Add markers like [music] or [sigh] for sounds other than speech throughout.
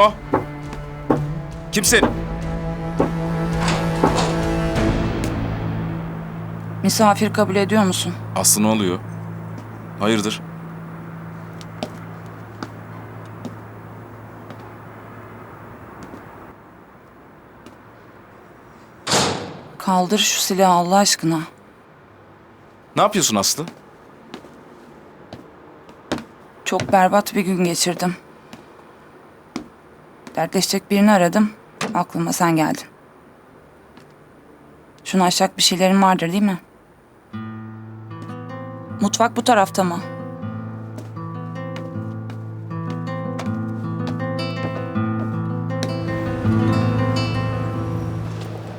o? Kimsin? Misafir kabul ediyor musun? Aslı ne oluyor? Hayırdır? Kaldır şu silahı Allah aşkına. Ne yapıyorsun Aslı? Çok berbat bir gün geçirdim. Dertleşecek birini aradım. Aklıma sen geldin. Şunu aşacak bir şeylerin vardır değil mi? Mutfak bu tarafta mı?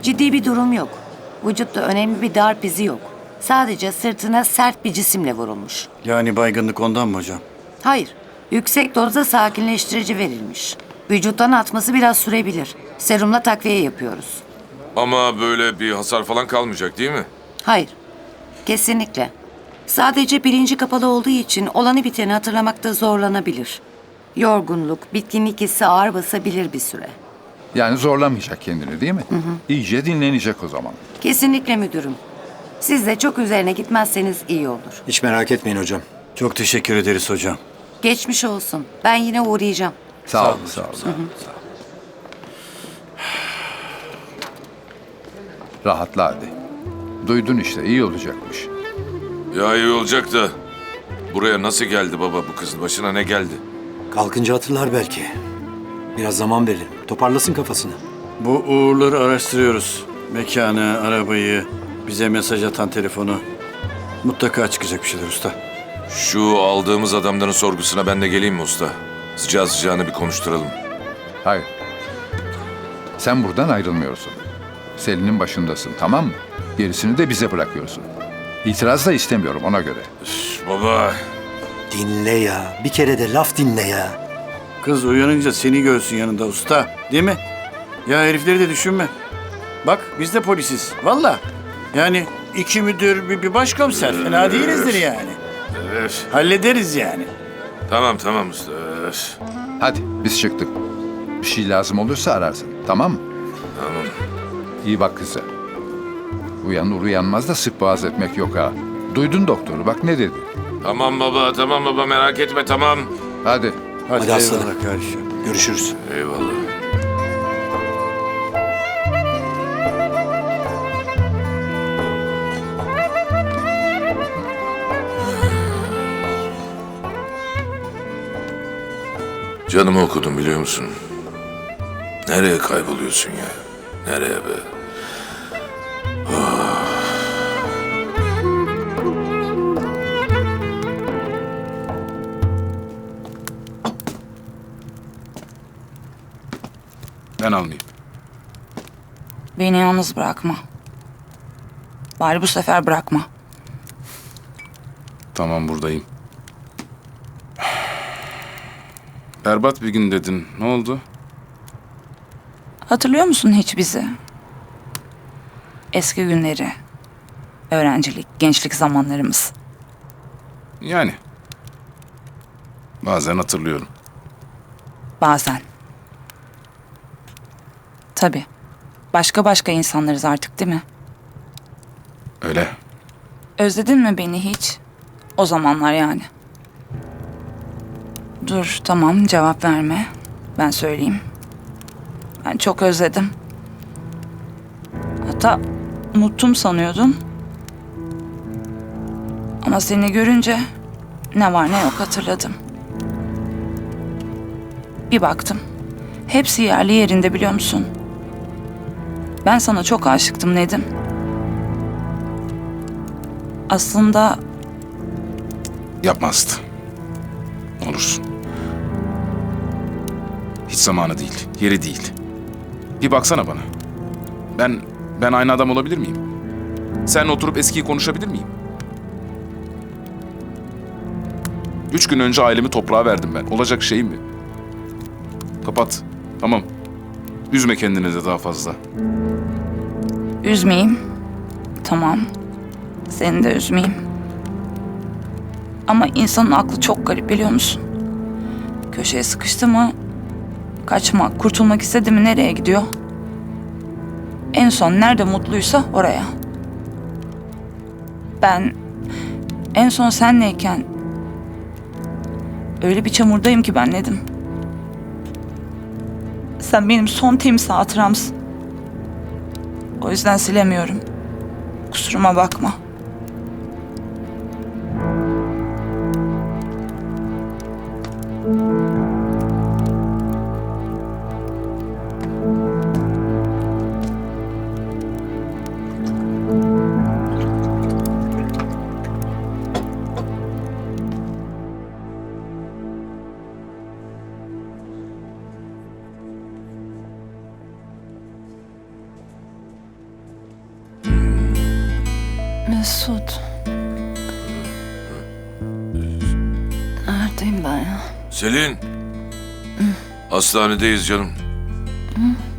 Ciddi bir durum yok. Vücutta önemli bir darp izi yok. Sadece sırtına sert bir cisimle vurulmuş. Yani baygınlık ondan mı hocam? Hayır, yüksek dozda sakinleştirici verilmiş. Vücuttan atması biraz sürebilir. Serumla takviye yapıyoruz. Ama böyle bir hasar falan kalmayacak değil mi? Hayır, kesinlikle. Sadece bilinci kapalı olduğu için olanı biteni hatırlamakta zorlanabilir. Yorgunluk, bitkinlik hissi ağır basabilir bir süre. Yani zorlamayacak kendini değil mi? İyice dinlenecek o zaman. Kesinlikle müdürüm. Siz de çok üzerine gitmezseniz iyi olur. Hiç merak etmeyin hocam. Çok teşekkür ederiz hocam. Geçmiş olsun. Ben yine uğrayacağım. Sağ, ol, sağ ol. Rahatla hadi. Duydun işte iyi olacakmış. Ya iyi olacak da buraya nasıl geldi baba bu kızın başına ne geldi? Kalkınca hatırlar belki. Biraz zaman verelim. Toparlasın kafasını. Bu uğurları araştırıyoruz. Mekanı, arabayı, bize mesaj atan telefonu. Mutlaka çıkacak bir şeyler usta. Şu aldığımız adamların sorgusuna ben de geleyim mi usta? Sıcağı sıcağına bir konuşturalım. Hayır. Sen buradan ayrılmıyorsun. Selin'in başındasın tamam mı? Gerisini de bize bırakıyorsun. İtiraz da istemiyorum ona göre. Üf, baba Dinle ya. Bir kere de laf dinle ya. Kız uyanınca seni görsün yanında usta. Değil mi? Ya herifleri de düşünme. Bak biz de polisiz. Valla. Yani iki müdür bir, bir başkomiser. Fena değilizdir yani. Üf, Hallederiz yani. tamam tamam usta. Üf. Hadi biz çıktık. Bir şey lazım olursa ararsın tamam mı? Tamam. İyi bak kıza. Uyanır uyanmaz da sık boğaz etmek yok ha. Duydun doktoru bak ne dedi. Tamam baba tamam baba merak etme tamam. Hadi. Hadi, Hadi aslanım. eyvallah kardeşim. Görüşürüz. Eyvallah. Canımı okudum biliyor musun? Nereye kayboluyorsun ya? Nereye be? Ben almayayım. Beni yalnız bırakma. Bari bu sefer bırakma. Tamam buradayım. Berbat bir gün dedin. Ne oldu? Hatırlıyor musun hiç bizi? Eski günleri. Öğrencilik, gençlik zamanlarımız. Yani. Bazen hatırlıyorum. Bazen. Tabii. Başka başka insanlarız artık değil mi? Öyle. Özledin mi beni hiç? O zamanlar yani. Dur tamam cevap verme. Ben söyleyeyim. Ben çok özledim. Hatta unuttum sanıyordum. Ama seni görünce ne var ne yok hatırladım. Bir baktım. Hepsi yerli yerinde biliyor musun? Ben sana çok aşıktım Nedim. Aslında Yapmazdı. Olursun. Hiç zamanı değil, yeri değil. Bir baksana bana. Ben, ben aynı adam olabilir miyim? Sen oturup eskiyi konuşabilir miyim? Üç gün önce ailemi toprağa verdim ben. Olacak şey mi? Kapat. Tamam. Üzme kendini de daha fazla. üzmeyeyim. Tamam. Seni de üzmeyeyim. Ama insanın aklı çok garip biliyor musun? Köşeye sıkıştı mı Kaçmak, kurtulmak istedi mi nereye gidiyor? En son nerede mutluysa oraya. Ben en son senleyken öyle bir çamurdayım ki ben Nedim. Sen benim son temiz hatıramsın. O yüzden silemiyorum. Kusuruma bakma. Mesut. Neredeyim ben ya? Selin. Hastanedeyiz canım.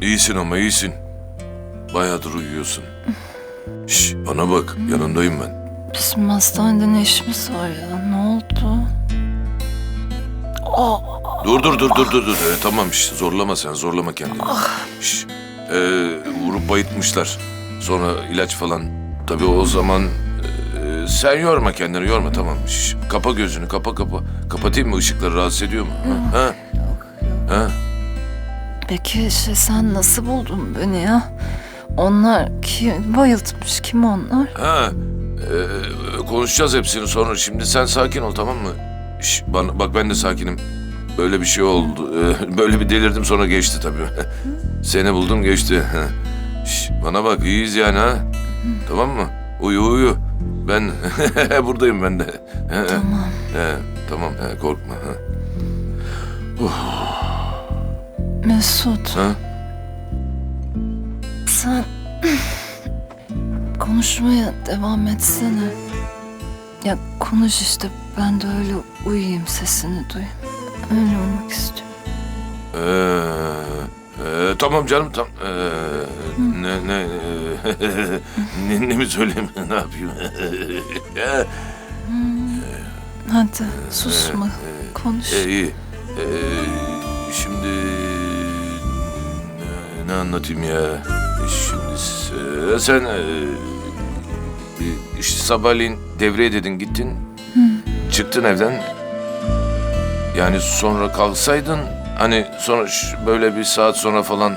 İyisin ama iyisin. Bayağıdır uyuyorsun. Şş, bana bak yanındayım ben. Bizim hastanede ne işimiz var ya? Ne oldu? Dur dur dur dur dur dur. Ee, tamam şş, zorlama sen zorlama kendini. Şş, ee, vurup bayıtmışlar. Sonra ilaç falan. Tabii o zaman sen yorma kendini yorma tamam. Şş, kapa gözünü kapa kapa. Kapatayım mı ışıkları rahatsız ediyor mu? Ha? Ha? ha? Peki şey sen nasıl buldun beni ya? Onlar kim bayıltmış kim onlar? Ha, ee, konuşacağız hepsini sonra. Şimdi sen sakin ol tamam mı? Şş, bana, bak ben de sakinim. Böyle bir şey oldu. Ee, [laughs] böyle bir delirdim sonra geçti tabii. Seni buldum geçti. Şş, bana bak iyiyiz yani ha. Tamam mı? Uyu uyu. Ben [laughs] buradayım ben de. Tamam. He, tamam he, korkma. Ha. Mesut Ha? sen [clears throat] konuşmaya devam etsene. Ya konuş işte ben de öyle uyuyayım sesini duyayım. Öyle uyumak istiyorum. Ee, e, tamam canım tam ee, ne ne ne, [laughs] mi söyleyeyim ne yapayım? Ya, Hadi susma konuş. e, iyi. Ee, şimdi ne, ne anlatayım ya? Şimdi s- sen e, işte sabahleyin devreye dedin gittin. Çıktın evden. Yani sonra kalksaydın hani sonra ş- böyle bir saat sonra falan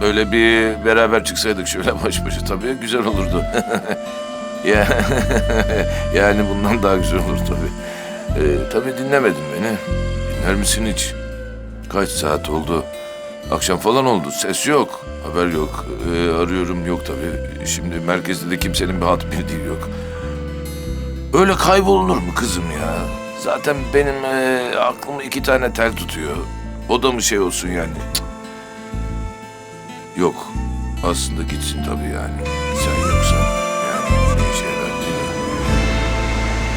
böyle bir beraber çıksaydık şöyle [laughs] baş başa tabii güzel olurdu. [laughs] ya [laughs] yani bundan daha güzel olur tabii. Ee, tabii dinlemedin beni. Dinler misin hiç? Kaç saat oldu? Akşam falan oldu. Ses yok. Haber yok. Ee, arıyorum yok tabii. Şimdi merkezde de kimsenin bir hat bildiği yok. Öyle kaybolunur mu kızım ya? Zaten benim e, aklım iki tane tel tutuyor. O da mı şey olsun yani? Cık. Yok. Aslında gitsin tabii yani.